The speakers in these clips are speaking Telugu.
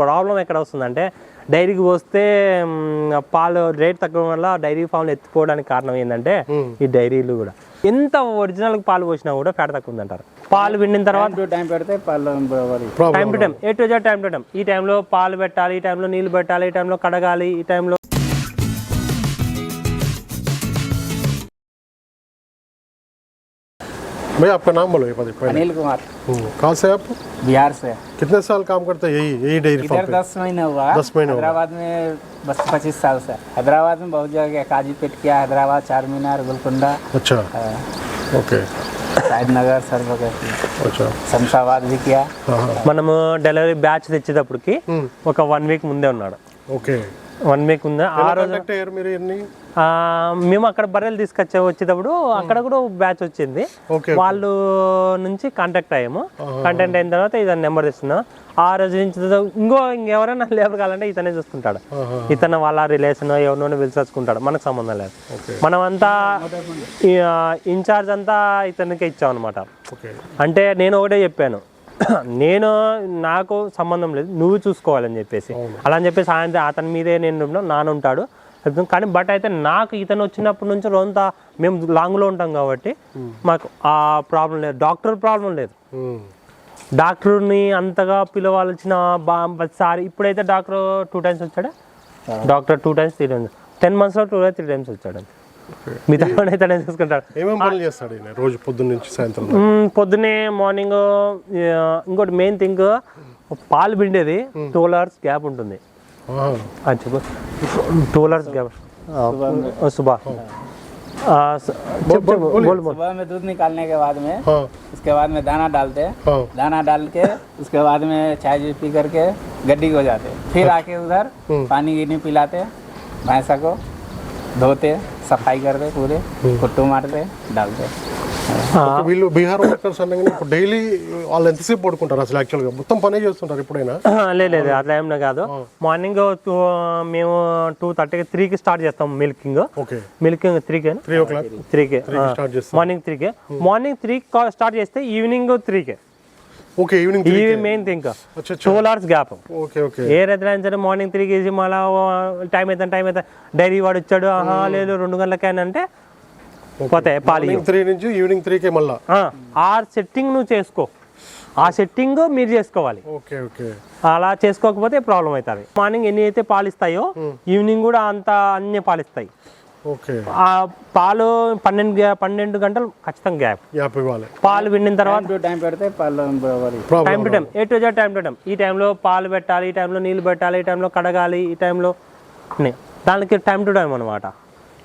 ప్రాబ్లం ఎక్కడ వస్తుందంటే డైరీకి పోస్తే పాలు రేట్ తక్కువ వల్ల డైరీ ఫామ్లు ఎత్తుకోవడానికి కారణం ఏంటంటే ఈ డైరీలు కూడా. ఎంత ఒరిజినల్ పాలు పోసినా కూడా ఫ్యాట్ తక్కువ ఉందంటారు. పాలు పిండిన తర్వాత టైం టు టైం పెడితే time to time A to Z time to time ఈ టైంలో పాలు పెట్టాలి ఈ టైంలో నీళ్ళు పెట్టాలి ఈ టైంలో కడగాలి ఈ టైంలో भैया आपका नाम बोलो एक बार पहले अनिल कुमार हम्म, कहाँ से आप बिहार से कितने साल काम करते हैं यही यही डेयरी फार्म इधर पे दस महीने हुआ दस महीने हुआ। हैदराबाद में बस पच्चीस साल से हैदराबाद में बहुत जगह गया काजीपेट किया हैदराबाद चार मीनार गोलकुंडा अच्छा अ, ओके शाहिद नगर सर वगैरह अच्छा शमशाबाद भी किया हाँ हाँ మనము డెలివరీ బ్యాచ్ తెచ్చేటప్పటికి ఒక వన్ వీక్ ముందే ఉన్నాడు ఓకే వన్ వీక్ ముందే ఆ రోజు మీరు ఎన్ని మేము అక్కడ బర్రెలు తీసుకొచ్చే వచ్చేటప్పుడు అక్కడ కూడా బ్యాచ్ వచ్చింది. వాళ్ళు నుంచి కాంటాక్ట్ అయ్యాము. కాంటాక్ట్ అయిన తర్వాత ఇతని నెంబర్ ఇస్తున్నాం ఆ రోజు నుంచి ఇంకో ఇంకెవరైనా లేబర్ కావాలంటే ఇతనే చూసుకుంటాడు. ఇతను వాళ్ళ రిలేషన్ ఎవరినో పిలిచేసుకుంటాడు మనకు సంబంధం లేదు. మనమంతా ఇన్ఛార్జ్ అంతా ఇతనికి ఇచ్చాం అనమాట అంటే నేను ఒకటే చెప్పాను. నేను నాకు సంబంధం లేదు. నువ్వు చూసుకోవాలని చెప్పేసి. అలా అని చెప్పేసి ఆయన అతని మీదే నేను నాన్న ఉంటాడు. కానీ బట్ అయితే నాకు ఇతను వచ్చినప్పటి నుంచి రోజంతా మేము లాంగ్లో ఉంటాం కాబట్టి మాకు ఆ ప్రాబ్లం లేదు. డాక్టర్ ప్రాబ్లం లేదు. డాక్టర్ని అంతగా పిలవాల్సిన బా ప్రతిసారి ఇప్పుడైతే డాక్టర్ టూ టైమ్స్ వచ్చాడు? Doctor two times three times. Ten మంత్స్లో టూ త్రీ టైమ్స్ వచ్చాడు మిగతా వాడు అయితే నేను చూసుకుంటాడు ఏమేం పనులు చేస్తాడు ఈయన రోజు పొద్దున్న నుంచి సాయంత్రం దాకా? మ్మ్, పొద్దునే మార్నింగ్ ఇంకోటి మెయిన్ థింగ్ పాలు పిండేది టూ అవర్స్ గ్యాప్ ఉంటుంది ఆహా. అది చెప్పు టూ అవర్స్ గ్యాప్ సుబా చెప్పు చెప్పు బోల్ బోల్ सुबह में दूध निकालने के बाद में हाँ उसके बाद में दाना डालते हैं हाँ दाना डाल के उसके बाद में चाय जी पी करके गड्डी को जाते फिर आके उधर पानी गिनी पिलाते भैंसा को धोते सफाई करते पूरे कुट्टू मारते डालते ఓకే, వీళ్ళు బీహార్ వర్కర్స్ అనగానే ఇప్పుడు డైలీ వాళ్ళు ఎంతసేపు పడుకుంటారు అసలు యాక్చువల్గా మొత్తం పనే చేస్తుంటారు ఎప్పుడైనా లేదు లేదు అట్లా ఏం కాదు మార్నింగ్ మేము టూ థర్టీకి త్రీకి స్టార్ట్ చేస్తాం మిల్కింగ్ ఓకే మిల్కింగ్ త్రీకే త్రీ ఓ క్లాక్ త్రీకే స్టార్ట్ చేస్తాం మార్నింగ్ త్రీకే మార్నింగ్ త్రీ స్టార్ట్ చేస్తే ఈవినింగ్ త్రీకే ఓకే ఈవినింగ్ ఇవి మెయిన్ థింగ్ అచ్చా two hours gap okay okay ఏ రైతులైనా సరే మార్నింగ్ త్రీకి వేసి మళ్ళీ టైం అవుతాను టైం అవుతా డైరీ వాడు వచ్చాడు ఆహా లేదు రెండు గంటలకైనా అంటే పోతాయి పాలు త్రీ నుంచి ఈవినింగ్ త్రీకే మళ్ళా? ఆ, సెట్టింగ్ నువ్వు చేసుకో. ఆ సెట్టింగ్ మీరు చేసుకోవాలి. ఓకే ఓకే అలా చేసుకోకపోతే ప్రాబ్లం అవుతుంది. మార్నింగ్ ఎన్ని అయితే పాలు ఇస్తాయో ఈవినింగ్ కూడా అంత అన్ని పాలు ఇస్తాయి ఓకే ఆ పాలు పన్నెండు పన్నెండు గంటలు ఖచ్చితంగా గ్యాప్. పాలు పిండిన తర్వాత టైం పెడితే time to time A to Z time to time ఈ టైంలో పాలు పెట్టాలి ఈ టైంలో నీళ్ళు పెట్టాలి ఈ టైంలో కడగాలి ఈ టైంలో దానికి టైం టు టైం అనమాట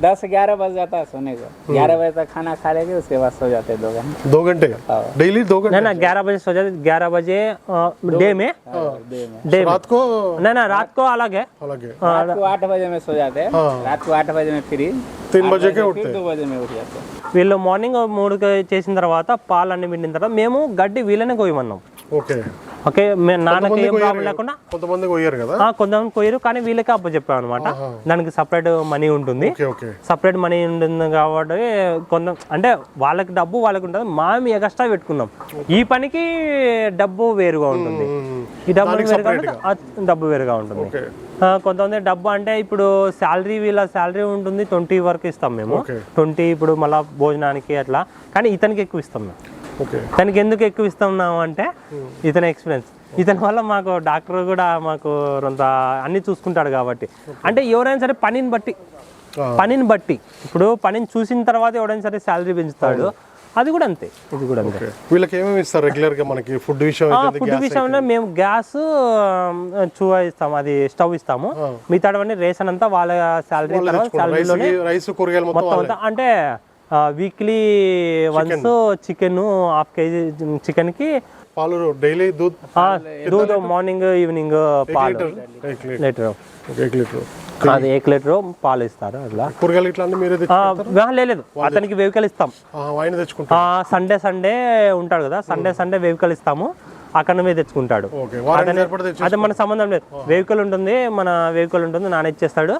दस ग्यारह बज जाता है सोने को ग्यारह बजे तक खाना खा लेंगे उसके बाद सो जाते हैं दो घंटे दो घंटे डेली दो नहीं घंटे ना ग्यारह बजे सो जाते ग्यारह बजे डे में डे में डे में रात को नहीं ना रात को अलग है अलग है रात को आठ बजे में सो जाते हैं हाँ। रात को आठ बजे में फ्री तीन आठ बजे के फिर उठते दो बजे में उठ जाते हैं వీళ్ళు మార్నింగ్ మూడుకి చేసిన తర్వాత పాలు అన్ని పిండిన తర్వాత మేము గడ్డి వీళ్ళనే కోయమన్నాం ఓకే ఓకే మే నాన్నకి ఏం ప్రాబ్లం లేకుండా కొంతమంది కొయ్యారు కదా? కొంతమంది కొయ్యరు కానీ వీళ్ళకే అప్ప చెప్పాం అనమాట దానికి సపరేట్ మనీ ఉంటుంది. సపరేట్ మనీ ఉంటుంది కాబట్టి కొంత అంటే వాళ్ళకి డబ్బు వాళ్ళకి ఉంటుంది. మేము ఎగస్ట్రా పెట్టుకున్నాం. ఈ పనికి డబ్బు వేరుగా ఉంటుంది. ఈ డబ్బు వేరుగా ఉంటుంది. డబ్బు వేరుగా ఉంటుంది. కొంతమంది డబ్బు అంటే ఇప్పుడు శాలరీ వీళ్ళ శాలరీ ఉంటుంది. ట్వంటీ వరకు ఇస్తాం మేము. ట్వంటీ ఇప్పుడు మళ్ళీ భోజనానికి అట్లా. కానీ ఇతనికి ఎక్కువ ఇస్తాం మేము. తనకి ఎందుకు ఎక్కువ ఇస్తున్నాం అంటే ఇతని ఎక్స్పీరియన్స్. ఇతని వల్ల మాకు డాక్టర్ కూడా మాకు కొంత అన్ని చూసుకుంటాడు కాబట్టి. అంటే ఎవరైనా సరే పనిని బట్టి. పనిని బట్టి ఇప్పుడు పనిని చూసిన తర్వాత ఎవడైనా సరే శాలరీ పెంచుతాడు. అది కూడా అంతే. ఇది కూడా అంతే. వీళ్ళకి ఏమేమి ఇస్తారు రెగ్యులర్గా మనకి? ఫుడ్ విషయం ఫుడ్ విషయంలో మేము గ్యాస్ చూవ ఇస్తాము అది స్టవ్ ఇస్తాము. మిగతావన్నీ రేషన్ అంతా వాళ్ళ శాలరీ రైస్ కూరగాయలు మొత్తం అంటే weekly once chicken half KG చికెన్కి పాలు డైలీ మార్నింగ్ ఈవినింగ్ పాలు. లీటర్. అది ఏక్ లీటర్ పాలు ఇస్తారు అట్లా. కూరగాయలు లేదు అతనికి వెహికల్ ఇస్తాం. సండే సండే ఉంటాడు కదా. సండే సండే వెహికల్ ఇస్తాము. అక్కడ మీద తెచ్చుకుంటాడు. అదే మన సంబంధం లేదు. వెహికల్ ఉంటుంది మన వెహికల్ ఉంటుంది నాన్న ఇచ్చేస్తాడు.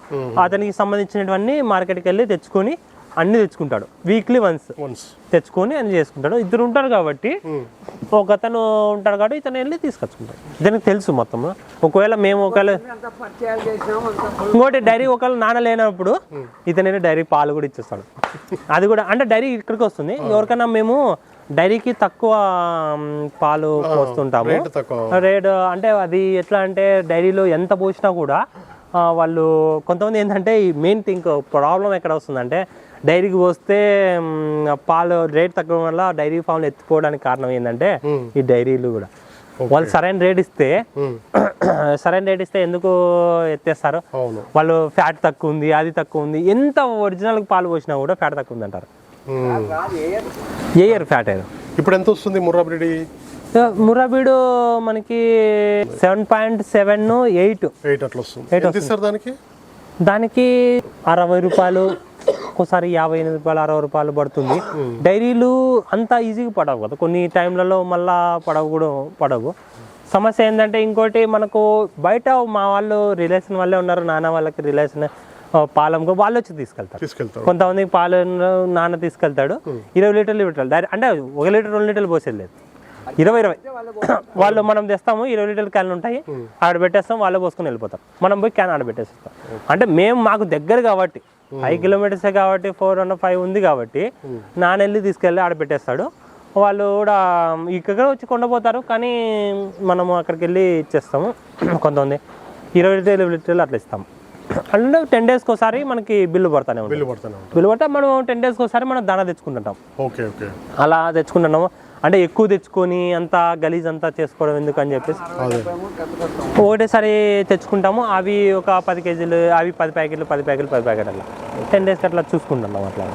అతనికి సంబంధించినటువంటి మార్కెట్కి వెళ్ళి తెచ్చుకొని అన్ని తెచ్చుకుంటాడు. వీక్లీ వన్స్ వన్స్ తెచ్చుకొని అని చేసుకుంటాడు. ఇద్దరు ఉంటారు కాబట్టి ఒక అతను ఉంటాడు కాబట్టి ఇతను వెళ్ళి తీసుకొచ్చుకుంటాడు. ఇతనికి తెలుసు మొత్తం. ఒకవేళ మేము ఒకవేళ ఇంకోటి డైరీ ఒకవేళ నాన్న లేనప్పుడు ఇతను వెళ్ళి డైరీ పాలు కూడా ఇచ్చేస్తాడు. అది కూడా అంటే డైరీ ఇక్కడికి వస్తుంది. ఎవరికైనా మేము డైరీకి తక్కువ పాలు పోస్తుంటాము. రేట్ అంటే అది ఎట్లా అంటే డైరీలో ఎంత పోసినా కూడా వాళ్ళు కొంతమంది ఏంటంటే ఈ మెయిన్ థింక్ ప్రాబ్లం ఎక్కడ వస్తుందంటే డైరీకి పోస్తే పాలు రేట్ తక్కువ వల్ల డైరీ ఫామ్లు ఎత్తిపోవడానికి కారణం ఏంటంటే ఈ డైరీలు కూడా. వాళ్ళు సరైన రేట్ ఇస్తే సరైన రేట్ ఇస్తే ఎందుకు ఎత్తేస్తారు? వాళ్ళు ఫ్యాట్ తక్కువ ఉంది అది తక్కువ ఉంది ఎంత ఒరిజినల్ పాలు పోసినా కూడా ఫ్యాట్ తక్కువ ఉంది అంటారు. మ్మ్. ఏ ఇయర్ ఫ్యాట్ అయ్యారు ఇప్పుడు ఎంత వస్తుంది ముర్రా బ్రీడ్? మురాబీడు మనకి seven point seven eight. Eight అట్లా వస్తుంది. దానికి? దానికి అరవై రూపాయలు ఒక్కోసారి యాభై ఎనిమిది రూపాయలు అరవై రూపాయలు పడుతుంది. డైరీలు అంత ఈజీగా పడవు కదా. కొన్ని టైంలలో మళ్ళా పడవు కూడా పడవు. సమస్య ఏంటంటే ఇంకోటి మనకు బయట మా వాళ్ళు రిలేషన్ వాళ్ళే ఉన్నారు నాన్న వాళ్ళకి రిలేషన్ పాలంకో వాళ్ళు వచ్చి తీసుకెళ్తారు. తీసుకెళ్తారు. కొంతమంది పాలు నాన్న తీసుకెళ్తాడు ఇరవై లీటర్లు పెట్టాలి డైరెక్ట్ అంటే ఒక లీటర్ రెండు లీటర్లు పోసేది లేదు. ఇరవై ఇరవై. వాళ్ళు మనం తెస్తాము ఇరవై లీటర్ల క్యాన్లు ఉంటాయి ఆడ పెట్టేస్తాం వాళ్ళే పోసుకొని వెళ్ళిపోతారు. మనం పోయి క్యాన్ ఆడ పెట్టేస్తాం అంటే మేము మాకు దగ్గర కాబట్టి ఫైవ్ కిలోమీటర్సే కాబట్టి ఫోర్ హండ్రెడ్ ఫైవ్ ఉంది కాబట్టి నాన్న వెళ్ళి తీసుకెళ్ళి ఆడ పెట్టేస్తాడు వాళ్ళు కూడా ఇక్కడ వచ్చి కొండపోతారు కానీ మనము అక్కడికి వెళ్ళి ఇచ్చేస్తాము. కొంతమంది ఇరవై లీటర్లు ఇరవై లీటర్లు అట్లా ఇస్తాము. అంటే టెన్ డేస్కి ఒకసారి మనకి బిల్లు పడతానే బిల్లు పడుతూనే ఉంటుంది. బిల్లు పడితే మనం టెన్ డేస్కి ఒకసారి మనం దానా తెచ్చుకుంటుంటాం. Okay okay. అలా తెచ్చుకుంటున్నాము. అంటే ఎక్కువ తెచ్చుకొని అంతా గలీజ్ అంతా చేసుకోవడం ఎందుకు అని చెప్పేసి ఒకటేసారి తెచ్చుకుంటాము అవి ఒక పది కేజీలు అవి పది ప్యాకెట్లు పది ప్యాకెట్లు పది ప్యాకెట్ అట్లా. టెన్ డేస్కి అట్లా చూసుకుంటున్నాం అట్లా.